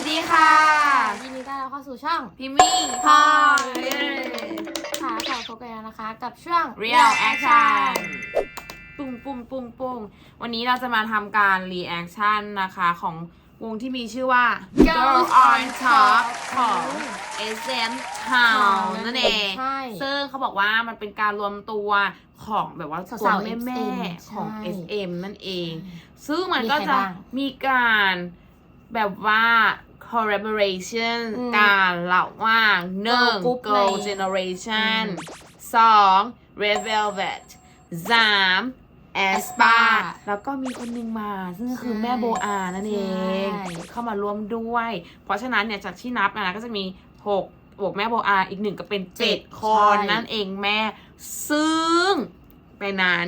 สดีค่ะ ยินดีต้อนรับเข้าสู่ช่องพิมมี่พอเย้ค่ะค่ะพบกันแล้วนะคะ กับช่วง Real Action ปุ้งปุ้งปุ้งปุ้งวันนี้เราจะมาทำการ reaction นะคะของวงที่มีชื่อว่า Girl on Top ของ SM Town นั่นเอง ใช่ ซึ่งเขาบอกว่ามันเป็นการรวมตัวของแบบว่าตัวสาวๆแม่แม่ SM ๆของ ใช่ SM นั่นเอง ซึ่งมันมีก็ใครจะบ้าง มีการแบบว่า collaboration อืมการระหว่างหนึ่ง Girl group Girl ใน Generation อืมสอง Red Velvet สาม Aespa Aespa แล้วก็มีคนหนึงมาซึ่งก็คือใช่แม่โบอานั่นเอง ใช่ เข้ามาร่วมด้วย เพราะฉะนั้นเนี่ยจากที่นับนะก็จะมี 6 บวกแม่โบอาอีกหนึ่งก็เป็น7คนใช่ นั่นเองแม่ ซึ่งในนั้น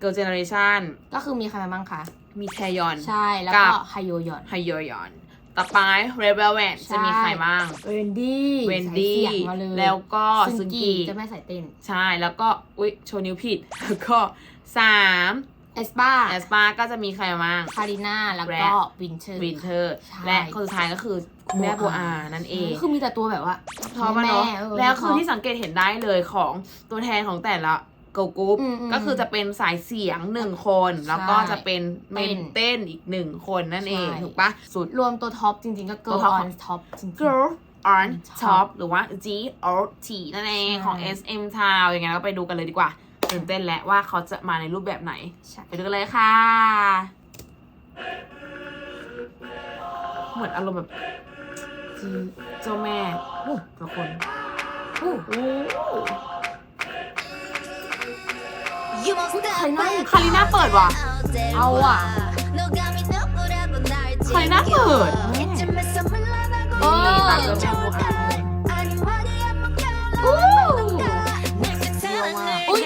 Girl Generation ก็คือมีใครมาบ้างคะ มีแทยอน ใช่ แล้วกัก็บไฮโยยอน ไฮโยยอน ต่อไป Red Velvet ใช่จะมีใครบ้าง เวนดี้เวนดี้ใส่เสียงมาเลยแล้วก็ซึซึงงกีกีจะไม่ใส่เต้น ใช่ แล้วก็ อุ๊ย โชว์นิ้วผิด แล้วก็สามเอสปาแอสปาก็จะมีใครบ้างคาริน่า แล้วและก็วินเทอร์วินเทอร์ใช่และคนสุดท้ายก็คือแม่โบโบอาอานั่นเอง คือมีแต่ตัวแบบว่าชอบมาเนาะแม่เออแล้วคือชอบที่สังเกตเห็นได้เลยของตัวแทนของแต่ละ เกิร์ลกรุ๊ปอืมอืมก็คือจะเป็นสายเสียงหนึ่งคน แล้วก็จะเป็นเมนเต้นอีกหนึ่งคนนั่นเองใช่ ถูกปะสุด รวมตัวท็อปจริง ๆ ก็เกิตัร์วลท็อปอขอองนท็อปจริงๆ Girl on Top Top หรือว่า G O T นั่นเองใช่ของ SM Town ยังไงเราก็ไปดูกันเลยดีกว่าตื่นเต้นแล้วว่าเขาจะมาในรูปแบบไหนใช่ ไปดูกันเลยค่ะ เหมือนอารมณ์แบบจีเจ้าแม่โอ้ละคนโอ้ โหใครนั่งคาริน่าเปิดว่ะ เอาอะคาริน่าเปิดเออนี่ตามเจ้าแม่โบอาอู้อุ้ย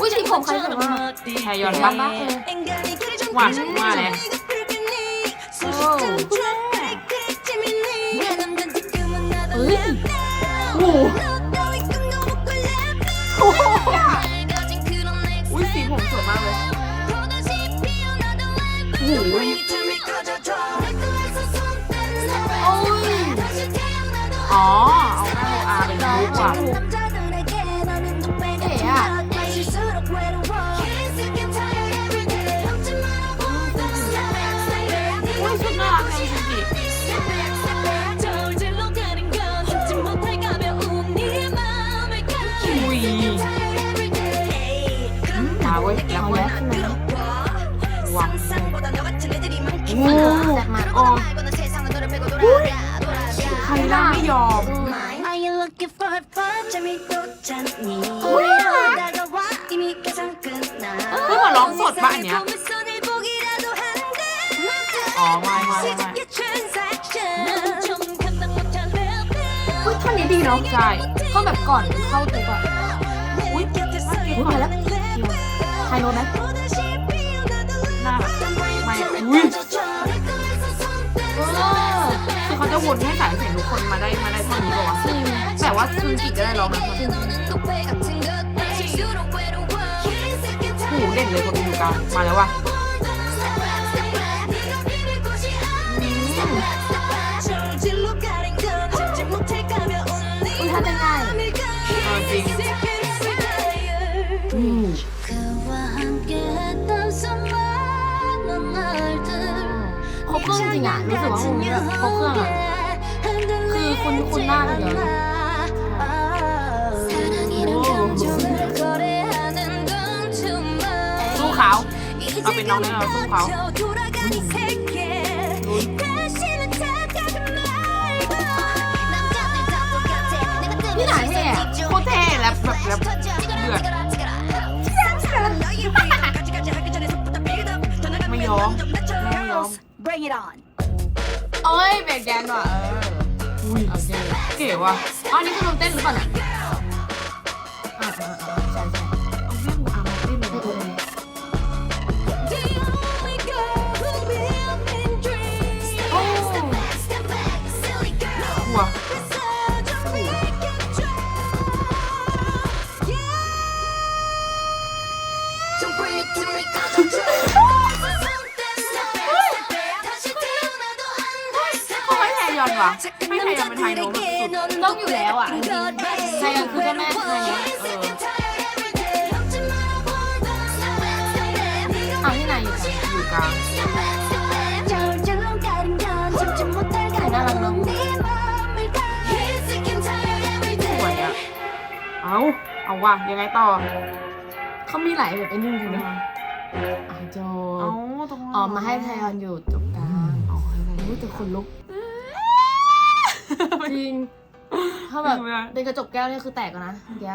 อุ้ยสีผมใครแบบว่าแทยอนบ้าบ้างบ้าเออหวานว่าแล้วเฮ้ยโอ้โหอุ้ เอาแม่โบอาเป็นลูกว่ะ เก๋อะ อุ้ยชุดน่ารักจังจริงอุ้ยมาเว้ยแล้ว เอา เว้ย แล้วใช่ไหม ว้าว โอ้แซ่บมาก อ๋อใคร ล่ะไม่ยอม Are you looking for a fun? 재밌고 찾니? 우와. 다가와 이미 계산 끝나. เพิ่งมาร้องสดป่ะอันเนี้ย 세상의 손을 보기라도 한대. อ๋อไม่ไม่ไม่ 시작의 transaction. 좀 감당 못한 내 อุ้ยท่อนนี้ดีเนาะ ใช่ ท่อนแบบก่อนเข้าตัวก่อน อุ้ย อุ้ยมาแล้วไฮโน้ตไหม ห มาได้มาได้เท่านี้ป่าวะแต่ว่าซูจิก็ได้ร้องแบบหูเด่นเลยคนอยู่กลางมาแล้วว่ะอุ้ยถ้าจะง่ายจริงอืม เขาเครื่องจริงอ่ะรู้สึกว่าตรงนี้แบบเขาเครื่องอ่ะ คือคุณคุณหน้ากันเดียวนะสู้เขาเอาเป็นน้องได้เราสู้เขานี่ไหนเนี่ยโคตรเท่แรปแบบแรปเดือดไม่ยอมไม่ยอม Bring it on โอ้ยเบรกแดนว่ะเออ อุ้ยเอาจริงเก๋ว่ะอ๋ออันนี้คือลงเต้นหรือเปล่าเนี่ย อนวะไม่ไทยอนเป็นไทยโน้ตแบบสุดต้องอยู่แล้วอะจริงๆไทยอนคือเจ้าแม่ไทยอะเอาที่ไหนอยู่กันอยู่กลางสวยอะเอาเอาว่ะยังไงต่อเขามีหลายแบบไอ้นี่จริงนะอะโจเอาตรงนั้นอ๋อมาให้ไทยอนอยู่ตรงกลางเอาให้ไทยอนรู้แต่คนลุก จริง ถ้าแบบจริงไหมเป็นกระจกแก้วนี่คือแตกแล้วนะเมื่อกี้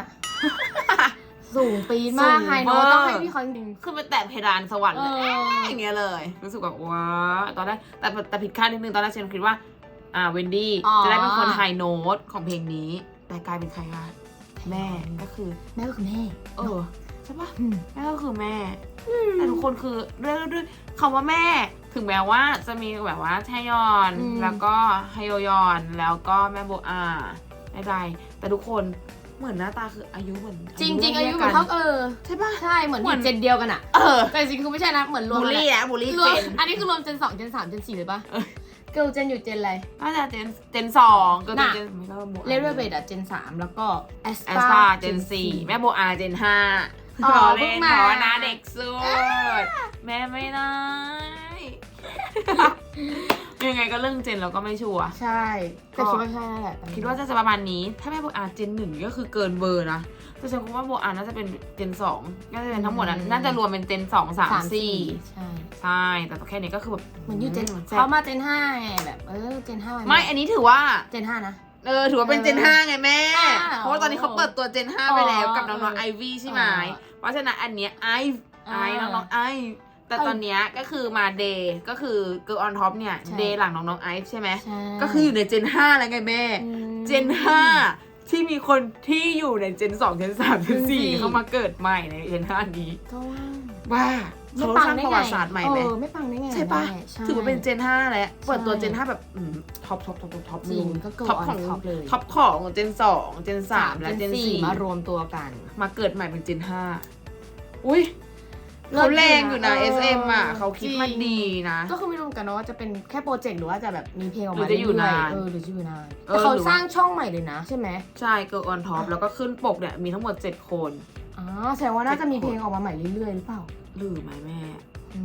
สูงปีนมากสูงไฮโน้ตเวอร์ต้องให้พี่เขาจริง คือไปแตะเพดานสวรรๆค์เอเลยออย่างเงี้ยเลย รู้สึกแบบว้าตอนแรกแต่แต่ผิดคาดนิดนึงตอนแรกฉันคิดว่า อ่าเวนดี้อ๋อ จะได้เป็นคนไฮโน้ตของเพลงนี้ แต่กลายเป็นใครคะแม่ก็คือแม่ก็คือแม่ เออใช่ปะอืมแม่ก็คือแม่แต่ทุกคนคือด้วยด้วยคำว่าแม่ ถึงแม้ว่าจะมีแบบว่าแทยอนอืมแล้วก็ไฮโยยอนแล้วก็แม่โบอาใดๆแต่ทุกคนเหมือนหน้าตาคืออายุเหมือนจริงจริงๆอายุเหกัมือนเท่าเออใช่ปะใช่เหมือนเหมือนเจนเดียวกันอะเออแต่จริงๆคือไม่ใช่นะเหมือนรวมบูลกันลี่อะอะบูลลี่รวเจมนอันนี้คือรวมเจนสองเจนสามเจนสี่เลยปะเออเกิร์ลเจนอยู่เจนอะไรน่าจะเจนเจนสองก็น่ะเจนไม่ก็โบอาเลเวลเบดอะเจนสามแล้วก็แอสแอสตาเจนสี่แม่โบอาเจนห้า อ๋อรอเพิ่เล่งนมาเพราะว่าหน้าเด็กสุดแม่ไม่ได้ ยังไงก็เรื่องเจนเราก็ไม่ชัวร์ใช่แต่คิดว่าใช่นั่นแหละตอนนี้คิดว่าจะจะประมาณนี้ ถ้าแม่โบอาเจนหนึ่งก็คือเกินเบอร์นะแต่ฉันคิดว่าโบอาน่าจะเป็นเจนสองน่าจะเป็นทั้งหมดนั้นน่าจะรวมเป็นเจนสองสามสี่ใช่ใช่แต่แค่นี้ก็คือแบบเหมือนอยู่เจนแซ่บเขามาเจนห้าไงแบบเออเจนห้าไม่อันนี้ถือว่าเจนห้านะ เออถือว่าเป็นเจนห้าไงแม่ อ้าวเพราะว่าตอนนี้เขาเปิดตัวเจนห้าไปแล้วอ๋อกับน้องๆไอวี่ใช่ไหม อ๋อเพราะฉะนั้นอันเนี้ยไอไออ่าน้องๆไอแต่ตอนเนี้ยก็คือมาเดย์ก็คือเกิร์ลออนท็อปเนี่ยใช่ เดย์หลังน้องๆไอซ์ใช่ไหม ใช่ก็คืออยู่ในเจนห้าแล้วไงแม่ อืม เจนห้า ที่มีคนที่อยู่ในเจนสองเจนสามเจนสี่จริงเข้ามาเกิดใหม่ในเจนห้านี้ก็ว่าว่าไม่เขาปังสร้างได้ประไงวัติศาสตร์ใหม่ไหมเออไม่ปังได้ไงใช่ปะแม่ใช่ถือว่าเป็นเจนห้าแล้วเปิดตัวใช่เจนห้าแบบอืมท็อปท็อปท็อปท็อปท็อปจริงเลยก็ girl ท็อปของ on top เลยท็อปของเจนสองเจนสามและเจนสี่มารวมตัวกัน มาเกิดใหม่เป็นเจนห้าอุ้ย เขาแรงอยู่นะเลิศอยู่นะ SM อะเขาคิดมาจริงดีนะ ก็คือไม่รู้เหมือนกันนะว่าจะเป็นแค่โปรเจกต์หรือว่าจะแบบมีเพลงออกหรืมาอจะอยู่เรื่นานๆเออหรือจะอยู่นานเออแต่เขาหรือว่า สร้างช่องใหม่เลยนะใช่ไหมใช่เกิร์ลออนท็อปแล้วก็ขึ้นปกเนี่ยมีทั้งหมด 7 คน อ๋อแสดงว่าน่าจะมีเพลงออกมาใหม่เรื่อยๆหรือเปล่าหรือไหมแม่อื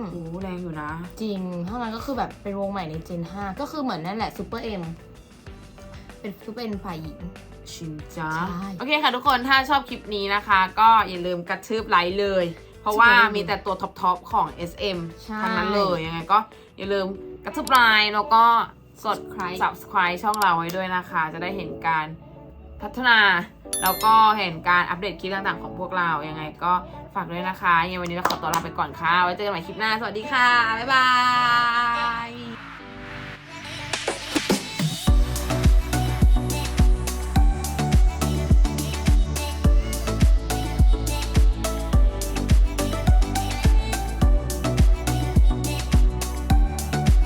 มโอ้แรงอยู่นะ จริงถ้างั้นก็คือแบบเป็นวงใหม่ในเจน5ก็คือเหมือนนั่นแหละซูเปอร์เอ็มเป็นซูเปอร์เอ็มฝ่ายหญิง ชินจ้าใช่ โอเคค่ะทุกคนถ้าชอบคลิปนี้นะคะ ก็อย่าลืมกระทืบไลค์เลยเพ ราะว่าใช่มีแต่ตัวท็อปๆของ SM ใช่ทั้งนั้นเลยยังไงก็อย่าลืมกระทืบไลค์แล้วก็กด Subscribe subscribe ช่องเราไว้ด้วยนะคะ จะได้เห็นการพัฒนา แล้วก็เห็นการอัปเดตคลิปต่างๆของพวกเรายังไงก็ฝากด้วยนะคะยังไงวันนี้เราขอตัวลาไปก่อนค่ะ ไว้เจอกันใหม่คลิปหน้า สวัสดีค่ะ บ๊ายบาย